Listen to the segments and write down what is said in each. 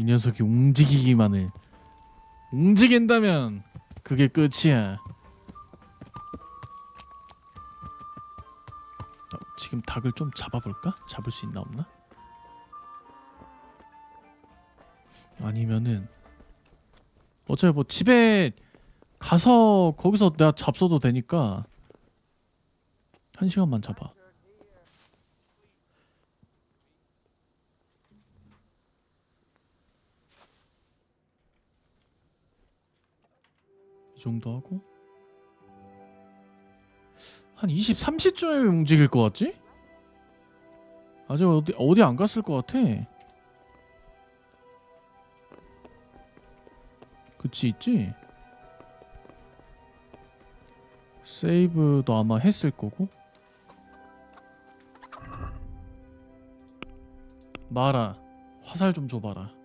이 녀석이 움직이기만 해. 움직인다면 그게 끝이야. 어, 지금 닭을 좀 잡아볼까? 잡을 수 있나 없나? 아니면은 어차피 뭐 집에 가서 거기서 내가 잡숴도 되니까 한 시간만 잡아. 이 정도 하고 한 20, 30초에 움직일 것 같지? 아직 어디 어디 안 갔을 것 같아. 그치 있지? 세이브도 아마 했을 거고. 마라 화살 좀 줘봐라.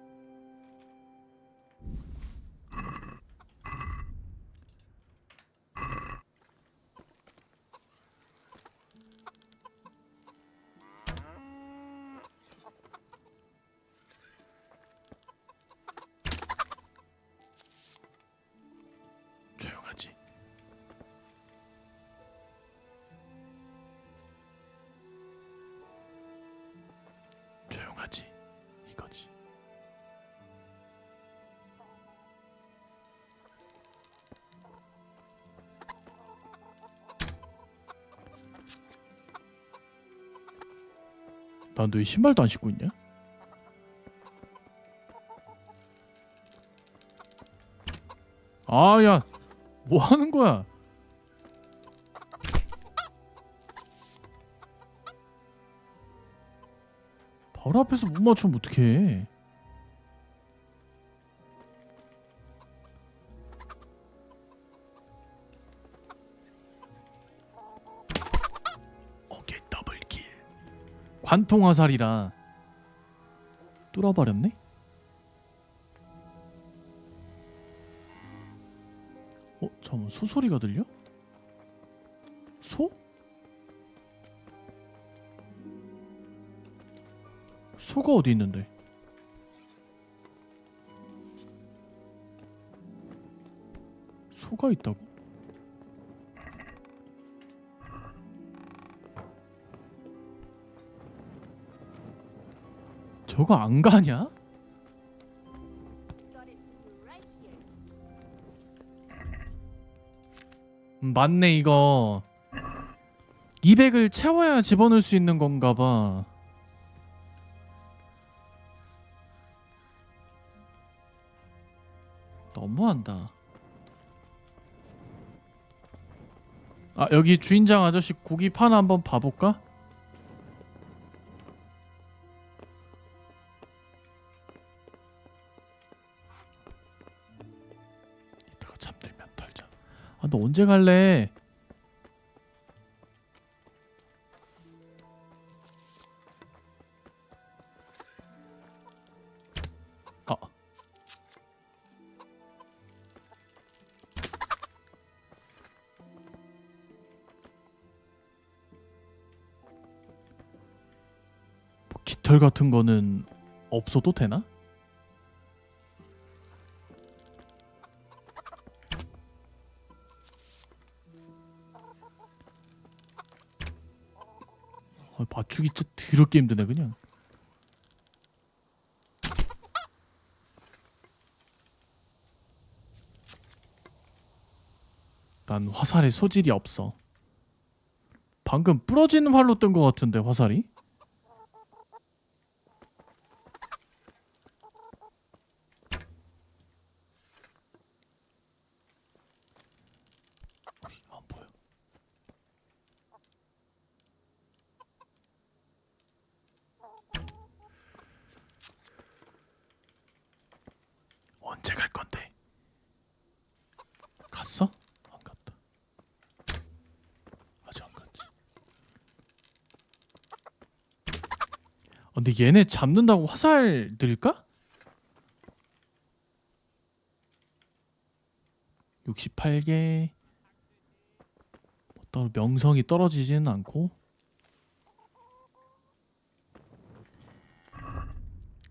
난너왜 신발도 안 신고 있냐? 아, 야, 뭐 하는 거야? 바로 앞에서 못 맞추면 어떡해? 관통 화살이라 뚫어버렸네. 어, 잠깐 소 소리가 들려? 소? 소가 어디 있는데? 소가 있다고? 저거 안 가냐? 음, 맞네 이거 200을 채워야 집어넣을 수 있는 건가 봐 너무한다 아 여기 주인장 아저씨 고기 파나 한번 봐볼까? 언제 갈래? 아 뭐 깃털 같은 거는 없어도 되나? 맞추기 진짜 더럽게 힘드네 그냥 난 화살에 소질이 없어 방금 부러지는 활로 뜬 것 같은데 화살이? 안 보여 언제 갈 건데? 갔어? 안 갔다. 아직 안 갔지. 어, 근데 얘네 잡는다고 화살 들까? 68개. 뭐 따로 명성이 떨어지지는 않고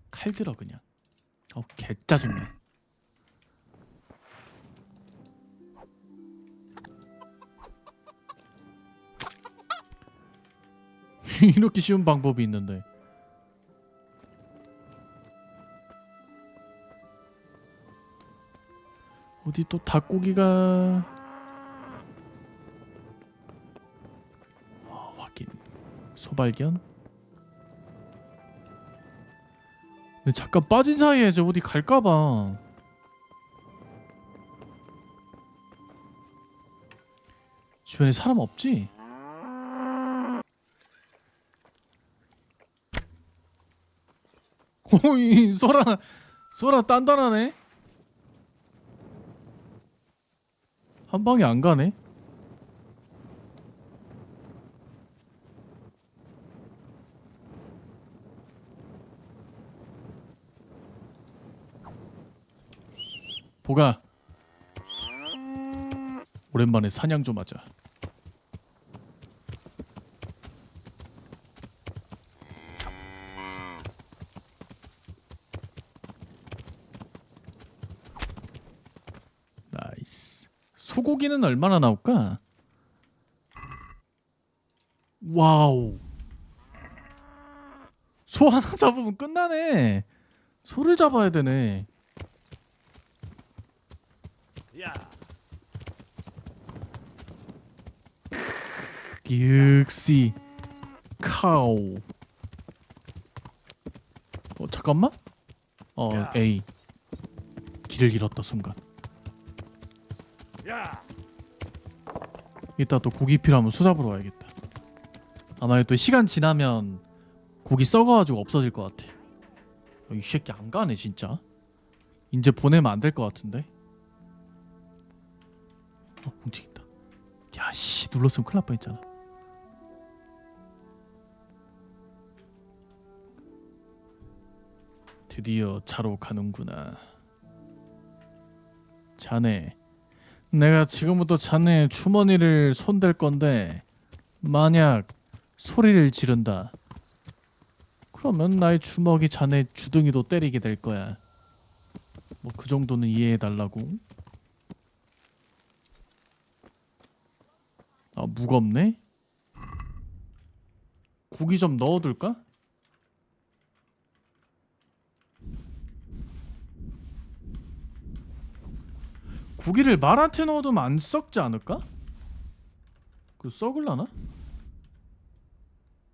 칼 들어 그냥. 어, 개 짜증나. 이렇게 쉬운 방법이 있는데. 어디 또 닭고기가 어, 확인. 소발견? 근데 잠깐 빠진 사이에 저 어디 갈까봐. 주변에 사람 없지? 오이 소라 소라 단단하네 한 방에 안 가네? 보가. 오랜만에 사냥 좀 하자 나이스 소고기는 얼마나 나올까? 와우. 소 하나 잡으면 끝나네. 소를 잡아야 되네. 역시 카우 어 잠깐만. 어 A 길을 잃었다 순간 이따 또 고기 필요하면 소 잡으러 와야겠다. 아마 또 시간 지나면 고기 썩어가지고 없어질 것 같아. 어, 이 새끼 안 가네 진짜. 이제 보내면 안 될 것 같은데. 어 움직인다. 야씨 눌렀으면 큰일 날 뻔했잖아. 드디어 자로 가는구나. 자네 내가 지금부터 자네의 주머니를 손댈 건데 만약 소리를 지른다. 그러면 나의 주먹이 자네 주둥이도 때리게 될 거야. 뭐 그 정도는 이해해 달라고. 아 무겁네? 고기 좀 넣어둘까? 고기를 말한테 넣어두면 안 썩지 않을까? 그 썩을라나?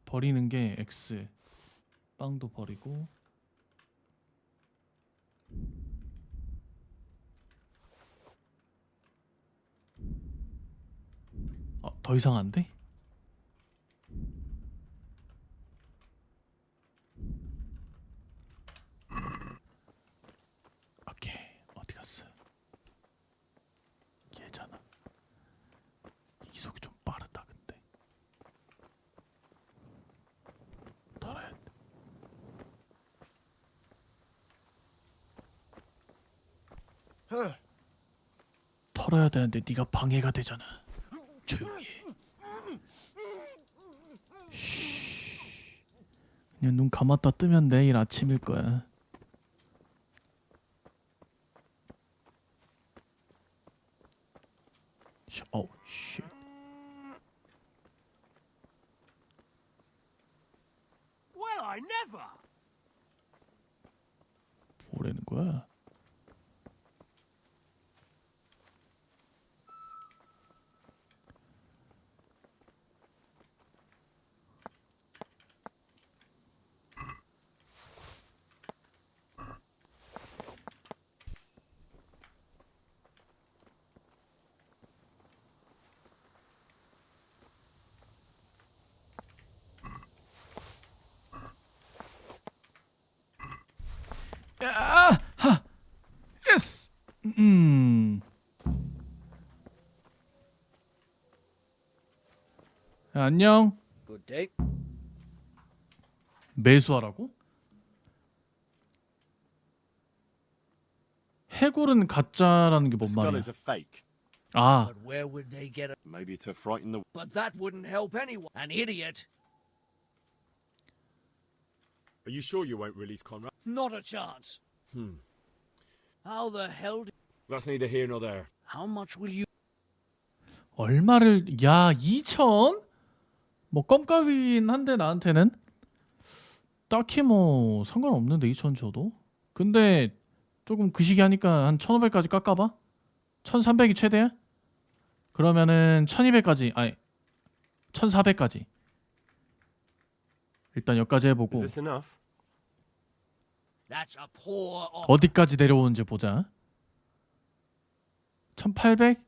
버리는 게 X 빵도 버리고 어, 더 이상 안 돼? 오케이 어디 갔어? 얘잖아. 이속이 좀 빠르다 근데. 털어야 돼. 털어야 되는데 네가 방해가 되잖아. 조용히 해. 쉬. 그냥 눈 감았다 뜨면 내일 아침일 거야. 씨, 어우 씨. Well, I never! 뭐라는 거야? 야! 하! 예스! 음. 야, 안녕. Good day. 매수하라고? 해골은 가짜라는 게 The 뭔 skull 말이야? is a fake. 아, But where would they get it? Maybe to frighten the. But that wouldn't help anyone. An idiot. Are you sure you won't release Conrad? Not a chance. How the hell? Do, That's neither here nor there. how much will you? 얼마를 야 2천? 뭐 껌값이긴 한데 나한테는 딱히 뭐 상관없는데 2천 줘도 근데 조금 그 시기 하니까 한 1500까지 깎아봐 1300이 최대야? 그러면은 1200까지 아니 1400까지 일단 여기까지 해보고 this enough? That's a poor offer. 어디까지 내려오는지 보자 1800?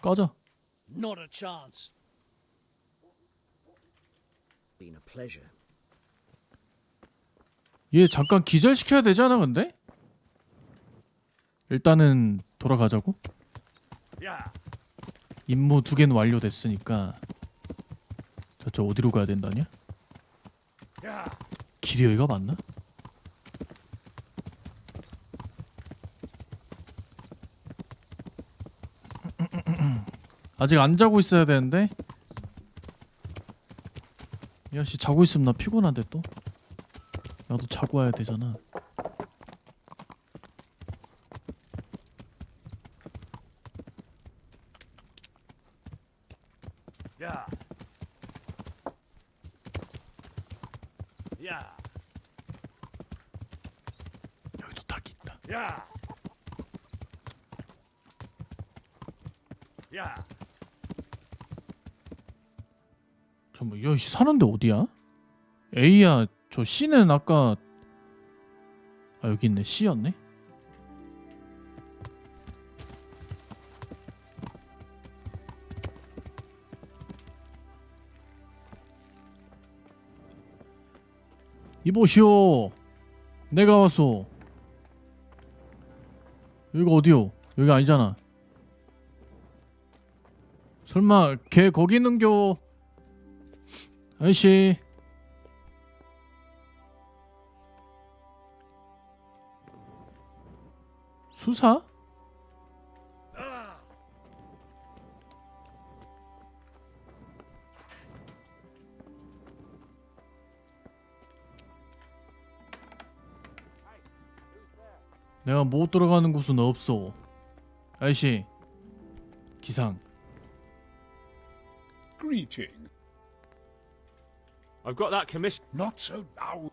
꺼져 Not a chance. Been a pleasure. 얘 잠깐 기절시켜야 되잖아 근데? 일단은 돌아가자고. 임무 두 개는 완료됐으니까 저쪽 어디로 가야 된다냐? 길이 여기가 맞나? 아직 안 자고 있어야 되는데 야씨 자고 있으면 나 피곤한데 또? 나도 자고 와야 되잖아 Yeah. Yeah. 여기도 닭이 있다 Yeah. Yeah. 잠깐만 야 씨, 사는데 어디야? A야 저 C는 아까 아 여기 있네. C였네? 이보시오. 내가 왔소 여기가 어디요? 여기 아니잖아. 설마 걔 거기 있는겨 아저씨 수사? 내가 못 들어가는 곳은 없어 아저씨 기상 Greeting. I've got that commission. Not so loud.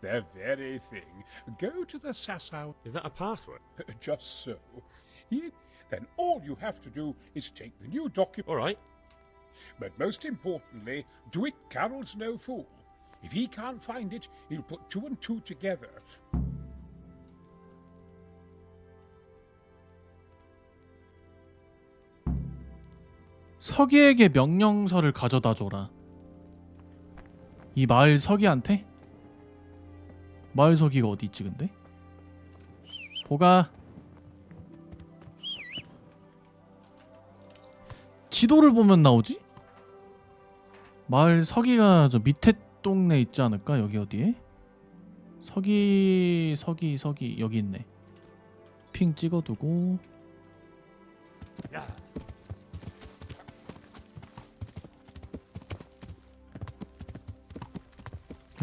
The very thing. Go to the Sasau. Is that a password? Just so. Ye- Then all you have to do is take the new document. All right. But most importantly, do it Carol's no fool. If he can't find it, he'll put two and two together. 서기에게 명령서를 가져다 줘라. 이 마을 서기한테? 마을 서기가 어디 있지 근데? 보가. 지도를 보면 나오지? 마을 서기가 저 밑에 동네 있지 않을까? 여기 어디에? 서기 서기 서기 여기 있네. 핑 찍어두고 Yeah.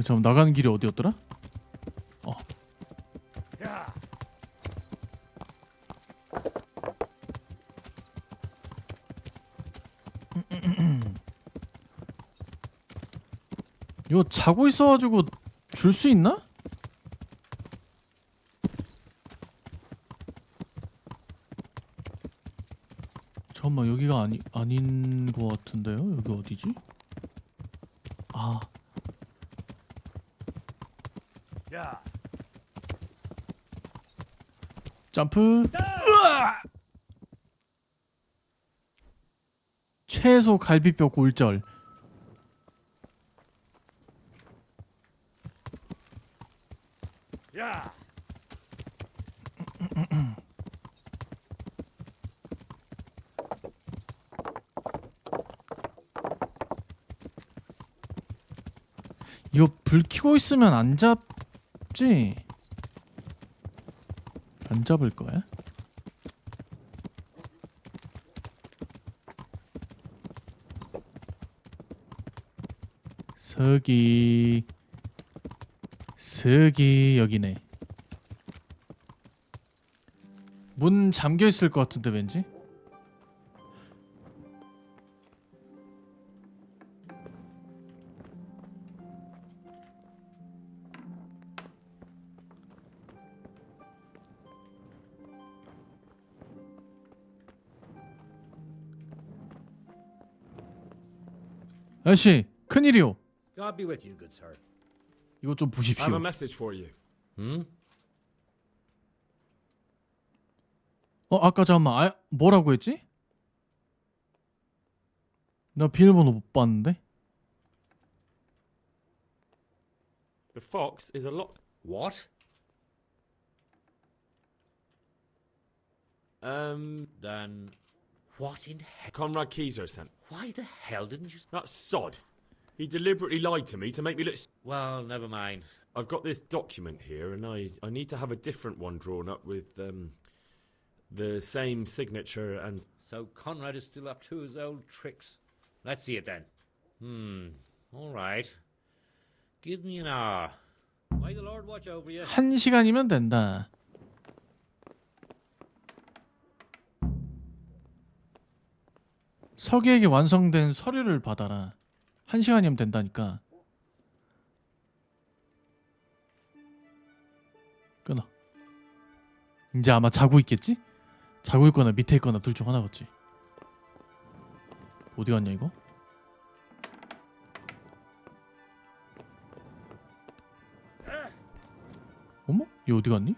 잠깐 나가는 길이 어디였더라? Yeah. 이거 자고 있어가지고 줄 수 있나? 잠깐만 여기가 아니 아닌 것 같은데요? 여기 어디지? 아 Yeah. 점프. 으아! 최소 갈비뼈 골절. Yeah. 이거 불 켜고 있으면 안 잡지? 안 잡을 거야? 서기 서기 여기네 문 잠겨 있을 것 같은데 왠지. 아저씨 큰일이요. God be with you, good sir. 이거 좀 I have 보십시오. a message for you. Hmm? 어 아까 잠깐만 아, 뭐라고 했지? 나 비밀번호 못 봤는데 The fox is a lot. What? Um, Then, what in he- Conrad Keyser sent. Why the hell didn't you? s- That sod. He deliberately lied to me to make me look. s- Well, never mind. I've got this document here, and I I need to have a different one drawn up with um the same signature and So Conrad is still up to his old tricks. Let's see it then. Hmm. All right. Give me an hour. May the Lord watch over you. 한 시간이면 된다. 서기에게 완성된 서류를 받아라. 한 시간이면 된다니까. 끊어. 이제 아마 자고 있겠지? 자고 있거나 밑에 있거나 둘 중 하나겠지. 어디 갔냐 이거? 어머? 얘 어디 갔니?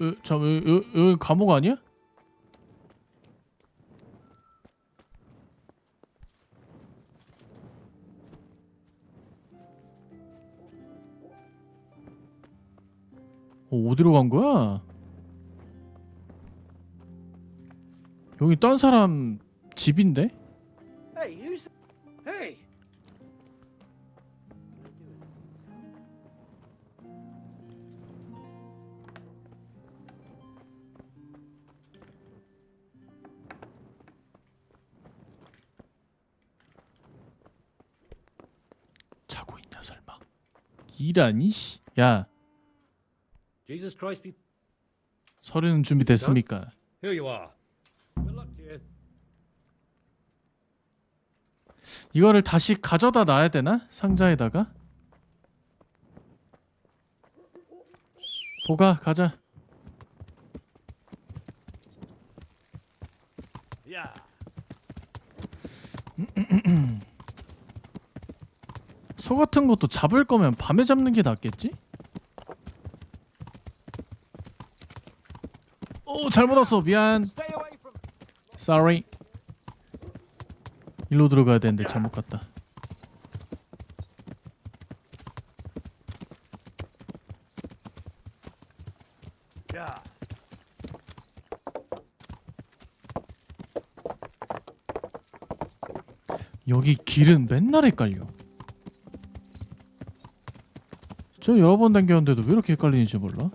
에, 잠, 여, 여, 여기 감옥 아니야? 어, 어디로 간 거야? 여기 딴 사람 집인데? 이라니 씨. 야. 서류는 준비됐습니까? 이거를 다시 가져다 놔야 되나? 상자에다가? 보가 가자. 소 같은 것도 잡을 거면 밤에 잡는 게 낫겠지? 오 잘못 왔어 미안. Sorry. 일로 들어가야 되는데 잘못 갔다. 여기 길은 맨날 헷갈려. 저 여러 번 당겼는데도 왜 이렇게 헷갈리는지 몰라.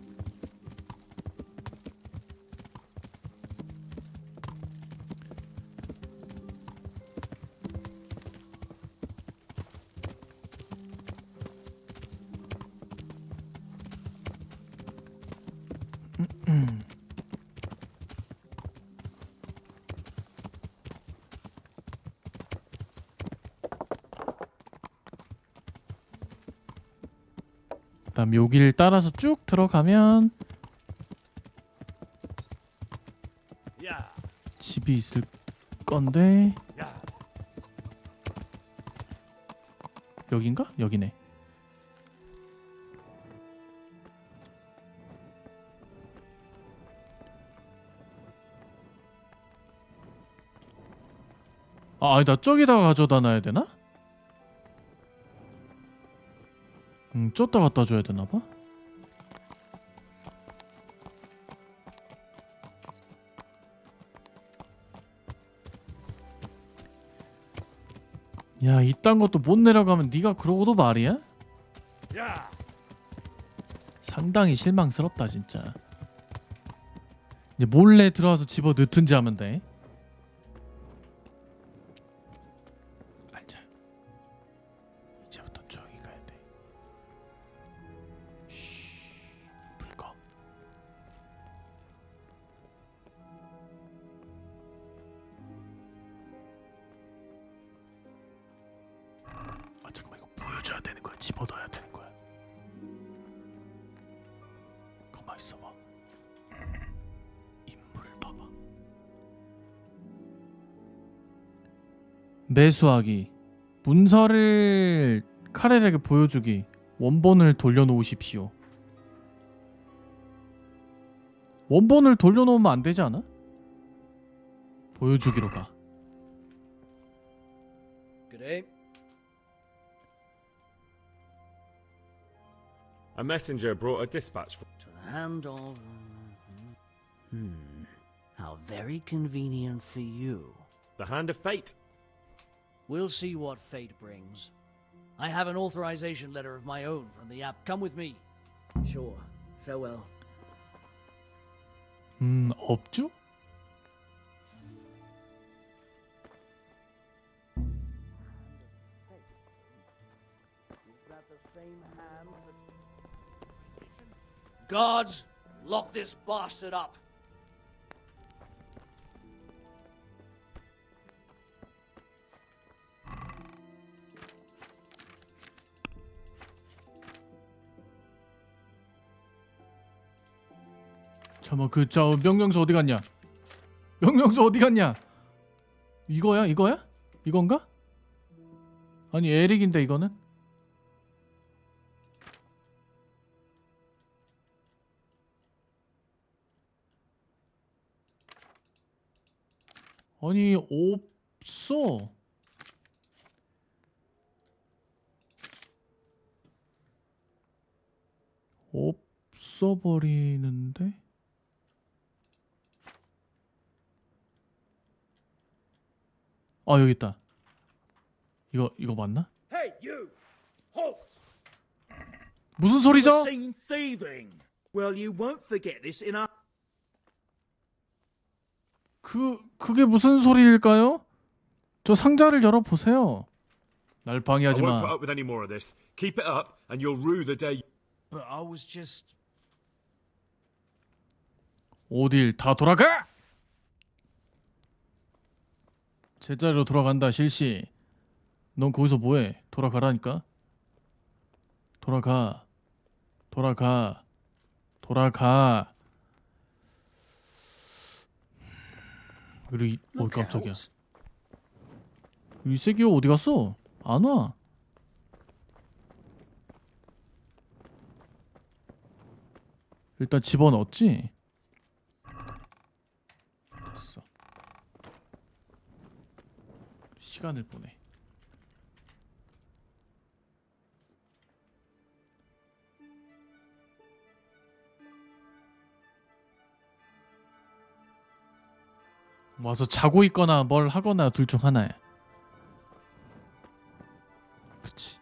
다음 여길 따라서 쭉 들어가면. 집이 있을 건데. 여긴가? 여기네. 아, 아니다. 저기다가 가져다 놔야 되나? 음, 저기다 갖다 줘야 되나 봐. 야, 이딴 것도 못 내려가면 네가 그러고도 말이야? 상당히 실망스럽다 진짜. 이제 몰래 들어와서 집어 넣든지 하면 돼. 매수하기. 문서를 카렐에게 보여주기. 원본을 돌려놓으십시오. 원본을 돌려놓으면 안 되지 않아? 보여주기로 가. Day. A messenger brought a dispatch. For- To the hand of. Hmm. How very convenient for you. the hand of fate. We'll see what fate brings. I have an authorization letter of my own from the app. Come with me. Sure. Farewell. 음, 업주? Guards, lock this bastard up. 잠깐만 그저 명령서 어디 갔냐? 명령서 어디 갔냐? 이거야? 이거야? 이건가? 아니 에릭인데 이거는? 아니 없어. 없어 버리는데? 아 여기 있다. 이거 이거 맞나? Hey, you! Halt! 무슨 소리죠? Seen thieving! Well, you won't forget this in our. 그 그게 무슨 소리일까요? 저 상자를 열어 보세요. 날 I 방해하지 won't put 마. up with any more of this. Keep it up, and you'll rue the day. But I was just. 어딜 다 돌아가? 제자리로 돌아간다 실시. 넌 거기서 뭐해? 돌아가라니까. 돌아가. 돌아가. 돌아가. 그리고 이, 어 깜짝이야. 이 새끼 어디 갔어? 안 와. 일단 집어넣었지. 됐어. 시간을 보내. 와서 자고 있거나 뭘 하거나 둘 중 하나야. 그치.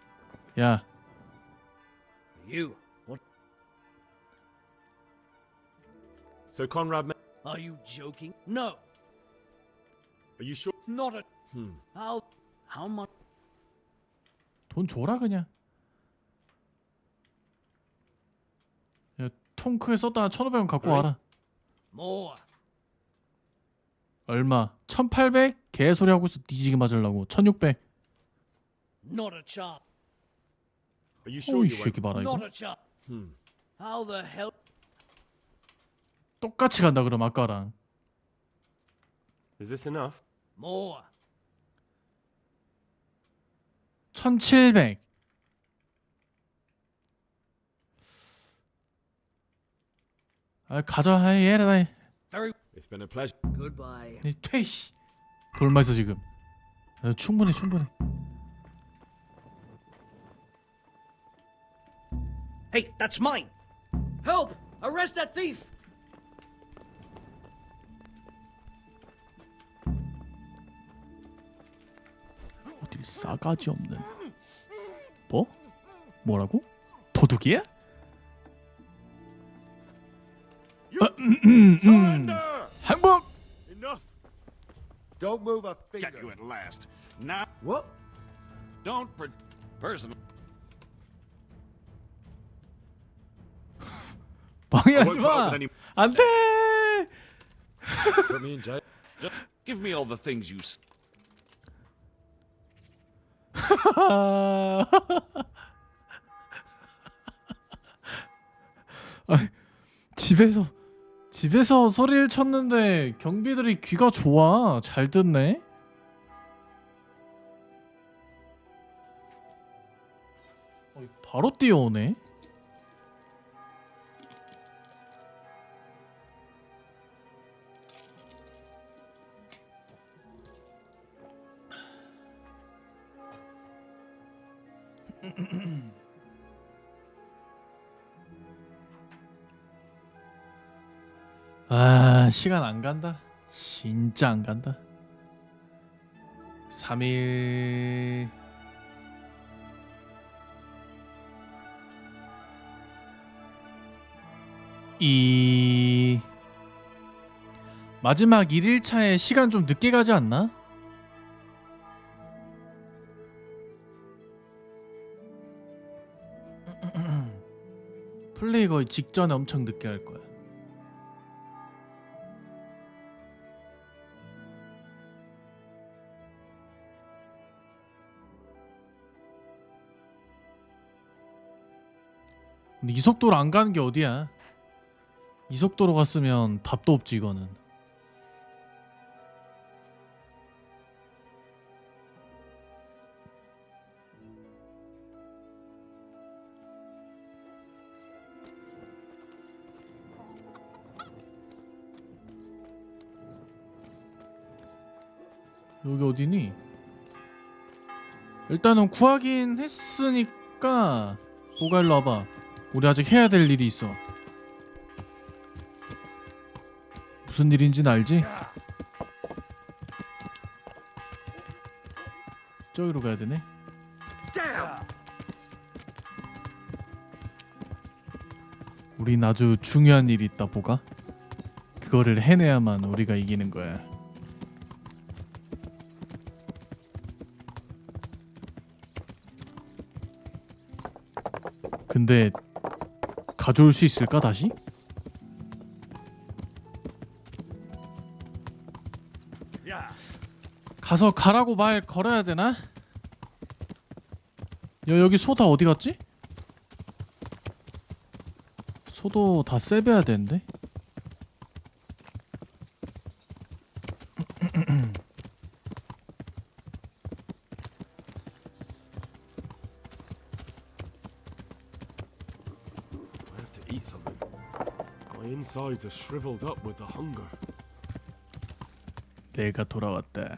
야, You. What? So Conrad, Are you joking? No. are you sure? Not a. Hmm. How. How much? 돈 줘라 그냥. 야, 통크에 썼다가 1,500원 갖고. 와라. More. 얼마? 1,800? 개소리 하고 있어. 뒤지게 맞으려고. 1,600. Not a chance. Are you sure 어이 you won't? 새끼 봐라 이거. Not a chance. Hmm. How the hell? 똑같이 간다 그럼 아까랑. Is this enough? More. 1,700. 아 가자. 하이 얘라. Very. It's been a pleasure. Goodbye. 퇴 씨. 그 얼마 있어 지금? 야, 충분해 충분해. Hey, that's mine! Help! Arrest that thief! 싸가지 없는. 뭐? 뭐라고? 도둑이야? Surrender! 항복. Enough. Don't move a Got finger. you at last. Now, What? don't personal. I 방해하지 마. 안돼. Jail. Just give me all the things you. 아니, 집에서 집에서 소리를 쳤는데 경비들이 귀가 좋아 잘 듣네. 바로 뛰어오네. 시간 안 간다 진짜 안 간다 3일 이 마지막 1일차에 시간 좀 늦게 가지 않나? 플레이 거의 직전에 엄청 늦게 할 거야. 근데 이 속도로 안 가는 게 어디야? 이 속도로 갔으면 답도 없지 이거는. 여기 어디니? 일단은 구하긴 했으니까 보가 일로 와봐. 우리 아직 해야 될 일이 있어. 무슨 일인지는 알지? 저기로 가야 되네. 우린 아주 중요한 일이 있다 보가. 그거를 해내야만 우리가 이기는 거야. 근데 가져올 수 있을까 다시? 가서 가라고 말 걸어야 되나? 야 여기 소다 어디 갔지? 소도 다 세배야 되는데. I have to eat something. My insides are shriveled up with the hunger. 내가 돌아왔다.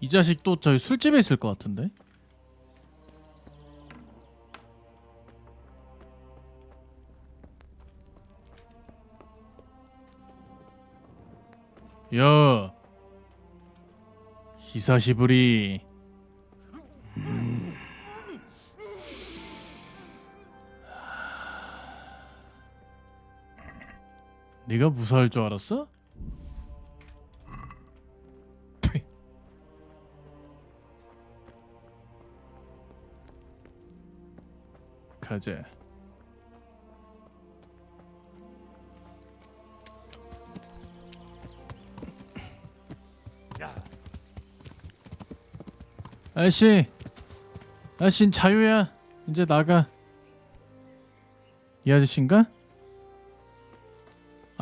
이 자식 또 저기 술집에 있을 것 같은데? 야, 히사시부리. 네가 무사할 줄 알았어? 가자. 아저씨, 아저씨는 자유야. 이제 나가. 이 아저씨인가?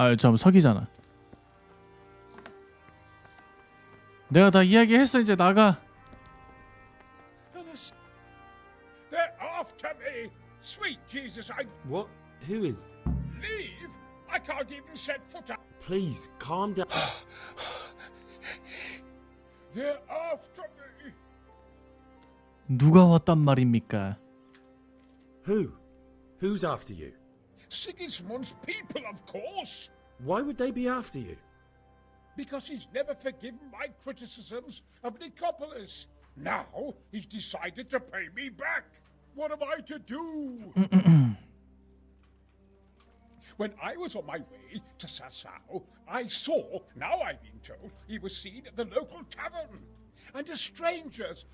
아, 잠 석이잖아. 내가 다 이야기했어. 이제 나가. They're after me! Sweet Jesus, I What? Who is? leave! I can't even set foot up! Please calm down. They're after me! 누가 왔단 말입니까? Who? Who's after you? Sigismund's people, of course! Why would they be after you? Because he's never forgiven my criticisms of Nicopolis. Now he's decided to pay me back. What am I to do? when I was on my way to Sassau, I saw, now I've been told, he was seen at the local tavern. And as strangers